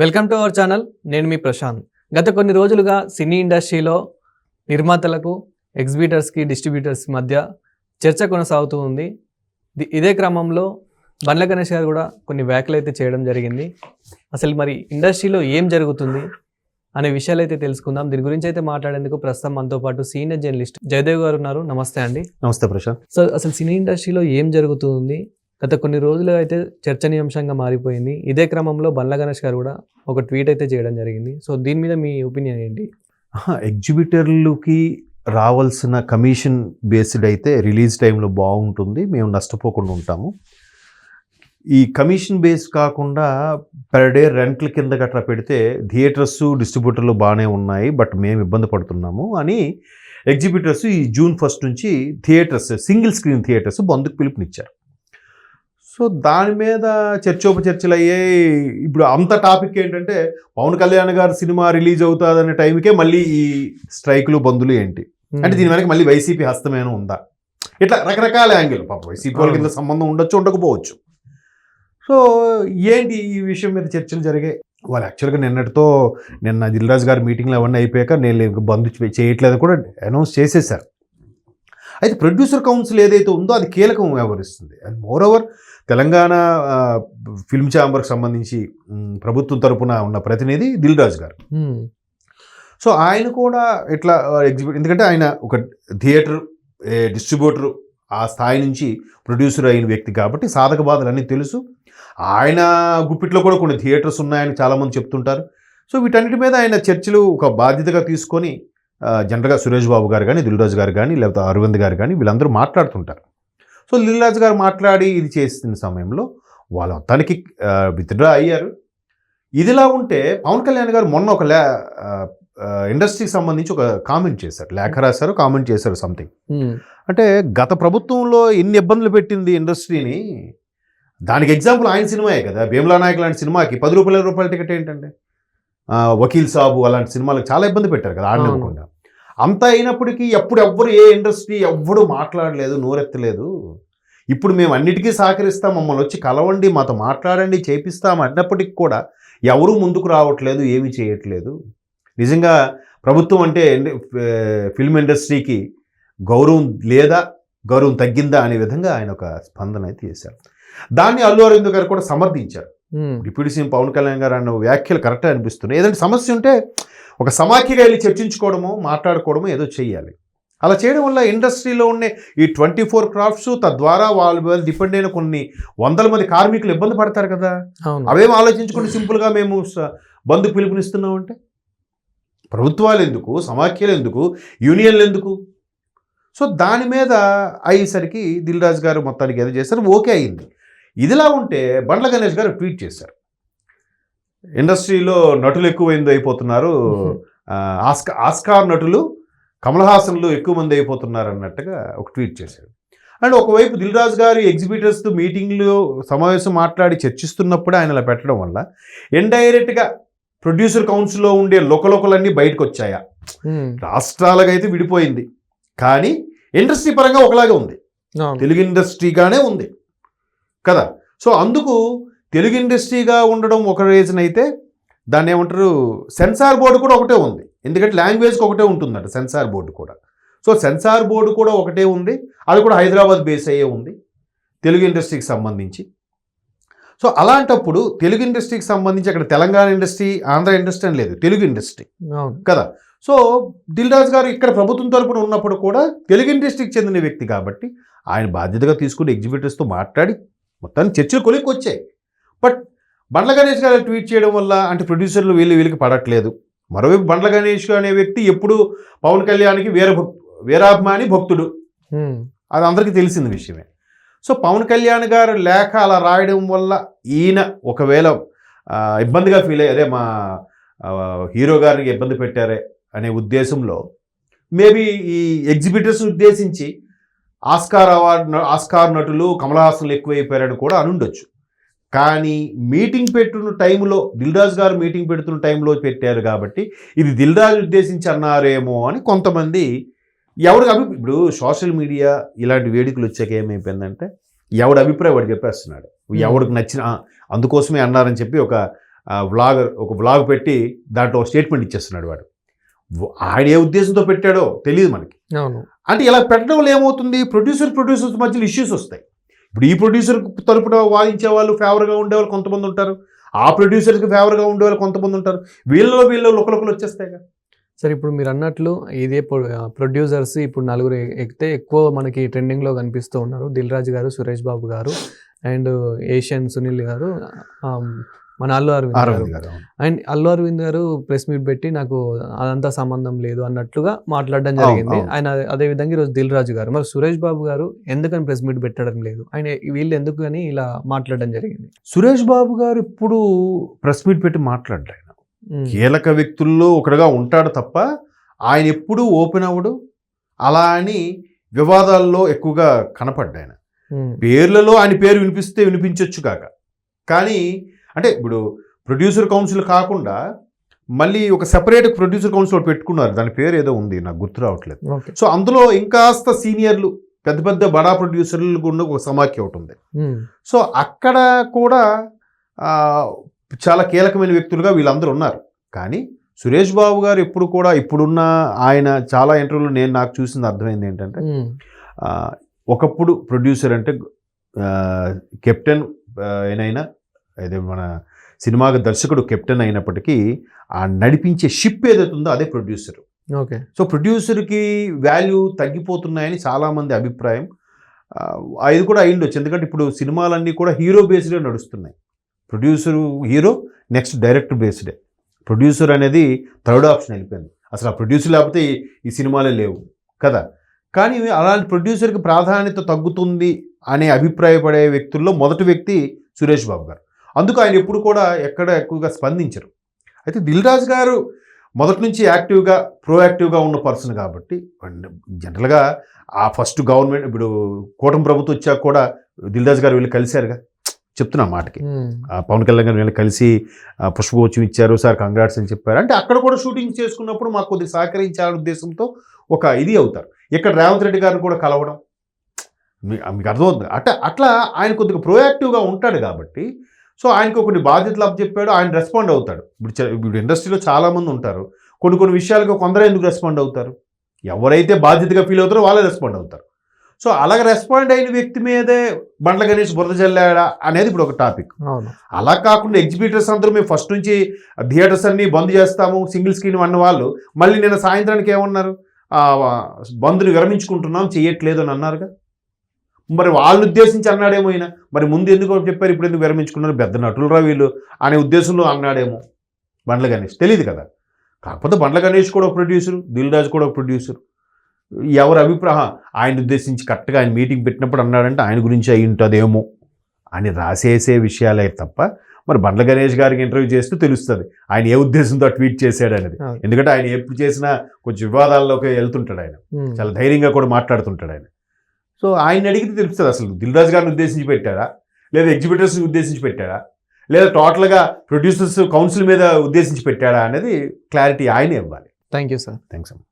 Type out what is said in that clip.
Welcome to our channel. నేను మీ ప్రశాంత్. గత కొన్ని రోజులుగా సినీ ఇండస్ట్రీలో నిర్మాతలకు ఎగ్జిబిటర్స్కి డిస్ట్రిబ్యూటర్స్ మధ్య చర్చ కొనసాగుతూ ఉంది. ఇదే క్రమంలో బండ్ల గణేష్ గారు కూడా కొన్ని వ్యాఖ్యలు అయితే చేయడం జరిగింది. అసలు మరి ఇండస్ట్రీలో ఏం జరుగుతుంది అనే విషయాలు అయితే తెలుసుకుందాం. దీని గురించి అయితే మాట్లాడేందుకు ప్రస్తుతం మనతో పాటు సీనియర్ జర్నలిస్ట్ జయదేవ్ గారు ఉన్నారు. నమస్తే అండి. నమస్తే ప్రశాంత్. సో అసలు సినీ ఇండస్ట్రీలో ఏం జరుగుతుంది? గత కొన్ని రోజులు అయితే చర్చనీయాంశంగా మారిపోయింది. ఇదే క్రమంలో బండ్ల గణేష్ గారు కూడా ఒక ట్వీట్ అయితే చేయడం జరిగింది. సో దీని మీద మీ ఒపీనియన్ ఏంటి? ఎగ్జిబిటర్లకి రావాల్సిన కమిషన్ బేస్డ్ అయితే రిలీజ్ టైంలో బాగుంటుంది. మేము నష్టపోకుండా ఉంటాము. ఈ కమిషన్ బేస్ కాకుండా పర్ డే రెంట్ల కింద గట్రా పెడితే థియేటర్స్ డిస్ట్రిబ్యూటర్లు బాగానే ఉన్నాయి. బట్ మేము ఇబ్బంది పడుతున్నాము అని ఎగ్జిబిటర్స్ ఈ జూన్ ఫస్ట్ నుంచి థియేటర్స్ సింగిల్ స్క్రీన్ థియేటర్స్ బంధుకు పిలుపునిచ్చారు. సో దాని మీద చర్చోపచర్చలు అయ్యాయి ఇప్పుడు అంత టాపిక్ ఏంటంటే పవన్ కళ్యాణ్ గారు సినిమా రిలీజ్ అవుతుందనే టైంకే మళ్ళీ ఈ స్ట్రైకులు బంధులు ఏంటి? అంటే దీని వెనక మళ్ళీ వైసీపీ హస్తమేనా ఉందా? ఇట్లా రకరకాల యాంగిల్. పాప వైసీపీ వాళ్ళకి ఇంత సంబంధం ఉండొచ్చు ఉండకపోవచ్చు. సో ఏంటి ఈ విషయం మీద చర్చలు జరిగాయి వాళ్ళు యాక్చువల్గా నిన్నటితో నిన్న దిల్రాజ్ గారి మీటింగ్లో అవన్నీ అయిపోయాక నేను బంద్ చే- చేయట్లేదు కూడా అనౌన్స్ చేసేసారు అయితే ప్రొడ్యూసర్ కౌన్సిల్ ఏదైతే ఉందో అది కీలకం వ్యవహరిస్తుంది. And moreover Telangana film ఛాంబర్కి సంబంధించి ప్రభుత్వం తరపున ఉన్న ప్రతినిధి దిల్ రాజు గారు. సో ఆయన కూడా ఇట్లా ఎగ్జిబిట్ ఎందుకంటే ఆయన ఒక థియేటర్ డిస్ట్రిబ్యూటర్ ఆ స్థాయి నుంచి ప్రొడ్యూసర్ అయిన వ్యక్తి కాబట్టి సాధక బాధలు అన్నీ తెలుసు. ఆయన గుప్పిట్లో కూడా కొన్ని థియేటర్స్ ఉన్నాయని చాలామంది చెప్తుంటారు. సో వీటన్నిటి మీద ఆయన చర్చలు ఒక బాధ్యతగా తీసుకొని జనరల్గా సురేష్ బాబు గారు కానీ దిల్రాజు గారు కానీ లేకపోతే అరవింద్ గారు కానీ వీళ్ళందరూ మాట్లాడుతుంటారు. సో దిల్రాజు గారు మాట్లాడి ఇది చేస్తున్న సమయంలో వాళ్ళ మొత్తానికి విత్డ్రా అయ్యారు. ఇదిలా ఉంటే పవన్ కళ్యాణ్ గారు మొన్న ఒక లే ఇండస్ట్రీకి సంబంధించి ఒక కామెంట్ చేశారు. లేఖ రాశారు కామెంట్ చేశారు సంథింగ్. అంటే గత ప్రభుత్వంలో ఎన్ని ఇబ్బందులు పెట్టింది ఇండస్ట్రీని? దానికి ఎగ్జాంపుల్ ఆయన సినిమాయే కదా. భీమలా నాయక్ లాంటి సినిమాకి పది రూపాయల రూపాయల టికెట్ ఏంటంటే? వకీల్ సాబు అలాంటి సినిమాలకు చాలా ఇబ్బంది పెట్టారు కదా ఆడనివ్వకుండా. అంత అయినప్పటికీ ఎప్పుడు ఎవ్వరు ఏ ఇండస్ట్రీ ఎవ్వడు మాట్లాడలేదు నోరెత్తలేదు. ఇప్పుడు మేము అన్నిటికీ సహకరిస్తాం మమ్మల్ని వచ్చి కలవండి మాతో మాట్లాడండి చేపిస్తాం అన్నప్పటికీ కూడా ఎవరూ ముందుకు రావట్లేదు ఏమీ చేయట్లేదు. నిజంగా ప్రభుత్వం అంటే ఫిల్మ్ ఇండస్ట్రీకి గౌరవం లేదా గౌరవం తగ్గిందా అనే విధంగా ఆయన ఒక స్పందన అయితే చేశారు. దాన్ని అల్లు అరవింద్ గారు కూడా సమర్థించారు. డిప్యూటీ సీఎం పవన్ కళ్యాణ్ గారు అన్న వ్యాఖ్యలు కరెక్ట్ అనిపిస్తున్నాయి. ఏదంటే సమస్య ఉంటే ఒక సమాఖ్యగా వెళ్ళి చర్చించుకోవడమో మాట్లాడుకోవడమో ఏదో చేయాలి అలా చేయడం వల్ల ఇండస్ట్రీలో ఉండే ఈ ట్వంటీ ఫోర్ క్రాఫ్ట్స్ తద్వారా వాళ్ళు వాళ్ళు డిపెండ్ అయిన కొన్ని వందల మంది కార్మికులు ఇబ్బంది పడతారు కదా. అవేం ఆలోచించుకుని సింపుల్గా మేము బంధు పిలుపునిస్తున్నామంటే ప్రభుత్వాలు ఎందుకు? సమాఖ్యలు ఎందుకు? యూనియన్లు ఎందుకు? సో దాని మీద అయ్యేసరికి దిల్ రాజు గారు మొత్తానికి ఏదో చేశారు. ఓకే అయింది. ఇదిలా ఉంటే బండ్ల గణేష్ గారు ట్వీట్ చేశారు. ఇండస్ట్రీలో నటులు ఎక్కువైంది అయిపోతున్నారు ఆ, ఆస్కా ఆస్కార్ నటులు కమల్ హాసన్లు ఎక్కువ మంది అయిపోతున్నారు అన్నట్టుగా ఒక ట్వీట్ చేశారు. అండ్ ఒకవైపు దిల్ రాజు గారు ఎగ్జిబిటర్స్తో మీటింగ్లు సమావేశం మాట్లాడి చర్చిస్తున్నప్పుడు ఆయన అలా పెట్టడం వల్ల ఇండైరెక్ట్గా ప్రొడ్యూసర్ కౌన్సిల్లో ఉండే లొకలొకలన్నీ బయటకు వచ్చాయా మ్మ్. రాష్ట్రాలకు అయితే విడిపోయింది. కానీ ఇండస్ట్రీ పరంగా ఒకలాగే ఉంది. తెలుగు ఇండస్ట్రీగానే ఉంది. కదా. సో అందుకు తెలుగు ఇండస్ట్రీగా ఉండడం ఒక రీజన్ అయితే దాన్ని ఏమంటారు సెన్సార్ బోర్డు కూడా ఒకటే ఉంది. ఎందుకంటే లాంగ్వేజ్కి ఒకటే ఉంటుందట సెన్సార్ బోర్డు కూడా. సో సెన్సార్ బోర్డు కూడా ఒకటే ఉంది. అది కూడా హైదరాబాద్ బేస్ అయ్యే ఉంది తెలుగు ఇండస్ట్రీకి సంబంధించి. సో అలాంటప్పుడు తెలుగు ఇండస్ట్రీకి సంబంధించి అక్కడ తెలంగాణ ఇండస్ట్రీ ఆంధ్ర ఇండస్ట్రీ అని లేదు తెలుగు ఇండస్ట్రీ కదా? సో దిల్ రాజు గారు ఇక్కడ ప్రభుత్వం తరపున ఉన్నప్పుడు కూడా తెలుగు ఇండస్ట్రీకి చెందిన వ్యక్తి కాబట్టి ఆయన బాధ్యతగా తీసుకుని ఎగ్జిబిటర్స్తో మాట్లాడి మొత్తానికి చర్చలు కొలిక్కి వచ్చాయి బట్ బండ్ల గణేష్ గారు ట్వీట్ చేయడం వల్ల అంటే ప్రొడ్యూసర్లు వీళ్ళు వీళ్ళకి పడట్లేదు. మరోవైపు బండ్ల గణేష్ అనే వ్యక్తి ఎప్పుడు పవన్ కళ్యాణ్కి వీర వీరాభిమాని భక్తుడు. అది అందరికీ తెలిసిన విషయమే. సో పవన్ కళ్యాణ్ గారు లేఖ అలా రాయడం వల్ల ఈయన ఒకవేళ ఇబ్బందిగా ఫీల్ అదే మా హీరో గారికి ఇబ్బంది పెట్టారే అనే ఉద్దేశంలో మేబీ ఈ ఎగ్జిబిటర్స్ ఉద్దేశించి ఆస్కార్ అవార్డు ఆస్కార్ నటులు కమల్ హాసన్లు ఎక్కువైపోయారని కూడా అనుండొచ్చు. కానీ మీటింగ్ పెట్టున్న టైంలో దిల్రాజ్ గారు మీటింగ్ పెడుతున్న టైంలో పెట్టారు కాబట్టి ఇది దిల్రాజ్ ఉద్దేశించి అన్నారేమో అని కొంతమంది ఎవరికి అభి ఇప్పుడు సోషల్ మీడియా ఇలాంటి వేడుకలు వచ్చాక ఏమైపోయిందంటే ఎవడి అభిప్రాయం వాడు చెప్పేస్తున్నాడు. ఎవడికి నచ్చిన "ఆ, అందుకోసమే అన్నారని చెప్పి ఒక వ్లాగర్ ఒక వ్లాగ్ పెట్టి దాంట్లో ఒక స్టేట్మెంట్ ఇచ్చేస్తున్నాడు వాడు. ఆయన ఏ ఉద్దేశంతో పెట్టాడో తెలియదు మనకి. అంటే ఇలా పెట్టడం వల్ల ఏమవుతుంది? ప్రొడ్యూసర్ ప్రొడ్యూసర్స్ మధ్యలో ఇష్యూస్ వస్తాయి. ఇప్పుడు ఈ ప్రొడ్యూసర్ తరపున వాదించే వాళ్ళు ఫేవర్గా ఉండేవాళ్ళు కొంతమంది ఉంటారు. ఆ ప్రొడ్యూసర్కి ఫేవర్గా ఉండేవాళ్ళు కొంతమంది ఉంటారు. వీళ్ళలో వీళ్ళు లుకలుకలు వచ్చేస్తాయి కదా. సరే ఇప్పుడు మీరు అన్నట్లు ఇదే ప్రొడ్యూసర్స్ ఇప్పుడు నలుగురు ఎక్కితే ఎక్కువ మనకి ట్రెండింగ్లో కనిపిస్తూ ఉన్నారు. దిల్ రాజు గారు సురేష్ బాబు గారు అండ్ ఏషియన్ సునీల్ గారు మన అల్లు అరవింద్ గారు. అరవింద్ గారు అండ్ అల్లు అరవింద్ గారు ప్రెస్ మీట్ పెట్టి నాకు అదంతా సంబంధం లేదు అన్నట్లుగా మాట్లాడడం జరిగింది. ఆయన అదే విధంగా ఈరోజు దిల్ రాజు గారు మరి సురేష్ బాబు గారు ఎందుకని ప్రెస్ మీట్ పెట్టడం లేదు? ఆయన వీళ్ళు ఎందుకు అని ఇలా మాట్లాడడం జరిగింది. సురేష్ బాబు గారు ఇప్పుడు ప్రెస్ మీట్ పెట్టి ఉమ్, కీలక వ్యక్తుల్లో ఒకడుగా ఉంటాడు తప్ప ఆయన ఎప్పుడూ ఓపెన్ అవ్వడు. అలా అని వివాదాల్లో ఎక్కువగా కనపడ్డా ఆయన ఉమ్, పేర్లలో ఆయన పేరు వినిపిస్తే వినిపించవచ్చు కాక. కానీ అంటే ఇప్పుడు ప్రొడ్యూసర్ కౌన్సిల్ కాకుండా మళ్ళీ ఒక సెపరేట్ ప్రొడ్యూసర్ కౌన్సిల్ పెట్టుకున్నారు. దాని పేరు ఏదో ఉంది నాకు గుర్తు రావట్లేదు. సో అందులో ఇంకాస్త సీనియర్లు పెద్ద పెద్ద బడా ప్రొడ్యూసర్లు గుండా ఒక సమాఖ్య ఒకటి ఉంది. సో అక్కడ కూడా చాలా కీలకమైన వ్యక్తులుగా వీళ్ళందరూ ఉన్నారు. కానీ సురేష్ బాబు గారు ఎప్పుడు కూడా ఇప్పుడున్న ఆయన చాలా ఇంటర్వ్యూలు నేను నాకు చూసింది అర్థమైంది ఏంటంటే ఒకప్పుడు ప్రొడ్యూసర్ అంటే కెప్టెన్ ఏనైనా అదే మన సినిమాకి దర్శకుడు కెప్టెన్ అయినప్పటికీ ఆ నడిపించే షిప్ ఏదైతే ఉందో అదే ప్రొడ్యూసర్ ఓకే. సో ప్రొడ్యూసర్కి వాల్యూ తగ్గిపోతున్నాయని చాలామంది అభిప్రాయం. అది కూడా అయ్యిండొచ్చు. ఎందుకంటే ఇప్పుడు సినిమాలన్నీ కూడా హీరో బేస్డ్గా నడుస్తున్నాయి. ప్రొడ్యూసరు హీరో నెక్స్ట్ డైరెక్టర్ బేస్డే ప్రొడ్యూసర్ అనేది థర్డ్ ఆప్షన్ వెళ్ళిపోయింది. అసలు ఆ ప్రొడ్యూసర్ లేకపోతే ఈ సినిమాలే లేవు. కదా? కానీ అలాంటి ప్రొడ్యూసర్కి ప్రాధాన్యత తగ్గుతుంది అనే అభిప్రాయపడే వ్యక్తుల్లో మొదటి వ్యక్తి సురేష్ బాబు గారు. అందుకు ఆయన ఎప్పుడు కూడా ఎక్కడ ఎక్కువగా స్పందించరు. అయితే దిల్ రాజు గారు మొదటి నుంచి యాక్టివ్గా ప్రోయాక్టివ్గా ఉన్న పర్సన్ కాబట్టి జనరల్గా ఆ ఫస్ట్ గవర్నమెంట్ ఇప్పుడు కూటమి ప్రభుత్వం వచ్చాక కూడా దిల్ రాజు గారు వెళ్ళి కలిశారుగా. చెప్తున్నా మాటకి. పవన్ కళ్యాణ్ గారు వీళ్ళు కలిసి ఆ, పుష్పగుచ్చం ఇచ్చారు సార్ కంగ్రాట్స్ అని చెప్పారు. అంటే అక్కడ కూడా షూటింగ్ చేసుకున్నప్పుడు మాకు కొద్దిగా సహకరించాలనే ఉద్దేశంతో ఒక ఇది అవుతారు. ఇక్కడ రేవంత్ రెడ్డి గారిని కూడా కలవడం. మీకు అర్థమవుతుంది. అట్లా అట్లా ఆయన కొద్దిగా ప్రోయాక్టివ్గా ఉంటాడు కాబట్టి సో ఆయనకు కొన్ని బాధ్యతలు చెప్పాడు ఆయన రెస్పాండ్ అవుతాడు. ఇప్పుడు ఇప్పుడు ఇండస్ట్రీలో చాలామంది ఉంటారు. కొన్ని కొన్ని విషయాలకు కొందరు ఎందుకు రెస్పాండ్ అవుతారు? ఎవరైతే బాధ్యతగా ఫీల్ అవుతారో వాళ్ళే రెస్పాండ్ అవుతారు. సో అలాగ రెస్పాండ్ అయిన వ్యక్తి మీదే బండ్ల గణేష్ బురద జల్లాడా అనేది ఇప్పుడు ఒక టాపిక్ అలా కాకుండా ఎగ్జిబిటర్స్ అందరూ మేము ఫస్ట్ నుంచి థియేటర్స్ అన్ని బంద్ చేస్తాము సింగిల్ స్క్రీన్ అన్న వాళ్ళు మళ్ళీ నిన్న సాయంత్రానికి ఏమన్నారు? బంద్ని విరమించుకుంటున్నాం చెయ్యట్లేదు అని అన్నారుగా? మరి వాళ్ళని ఉద్దేశించి అన్నాడేమో ఈయన. మరి ముందు ఎందుకు చెప్పారు ఇప్పుడు ఎందుకు విరమించుకున్నారు? పెద్ద నటులరా వీళ్ళు అనే ఉద్దేశంలో అన్నాడేమో బండ్ల గణేష్. తెలియదు కదా. కాకపోతే బండ్ల గణేష్ కూడా ఒక ప్రొడ్యూసర్ దిల్ రాజు కూడా ఒక ప్రొడ్యూసర్ ఎవరి అభిప్రాయం? ఆయన ఉద్దేశించి కరెక్ట్గా ఆయన మీటింగ్ పెట్టినప్పుడు అన్నాడంటే ఆయన గురించి అయి ఉంటుందేమో అని రాసేసే విషయాలే తప్ప మరి బండ్ల గణేష్ గారికి ఇంటర్వ్యూ చేస్తూ తెలుస్తుంది. ఆయన ఏ ఉద్దేశంతో ట్వీట్ చేశాడు అనేది. ఎందుకంటే ఆయన ఎప్పుడు చేసినా కొంచెం వివాదాల్లోకి వెళ్తుంటాడు ఆయన. చాలా ధైర్యంగా కూడా మాట్లాడుతుంటాడు ఆయన. సో ఆయన అడిగితే తెలుస్తుంది అసలు. దిల్ రాజు గారిని ఉద్దేశించి పెట్టాడా లేదా ఎగ్జిబిటర్స్ని ఉద్దేశించి పెట్టాడా లేదా టోటల్గా ప్రొడ్యూసర్స్ కౌన్సిల్ మీద ఉద్దేశించి పెట్టాడా అనేది క్లారిటీ ఆయనే ఇవ్వాలి. థ్యాంక్ యూ సార్ థ్యాంక్స్ అమ్మ.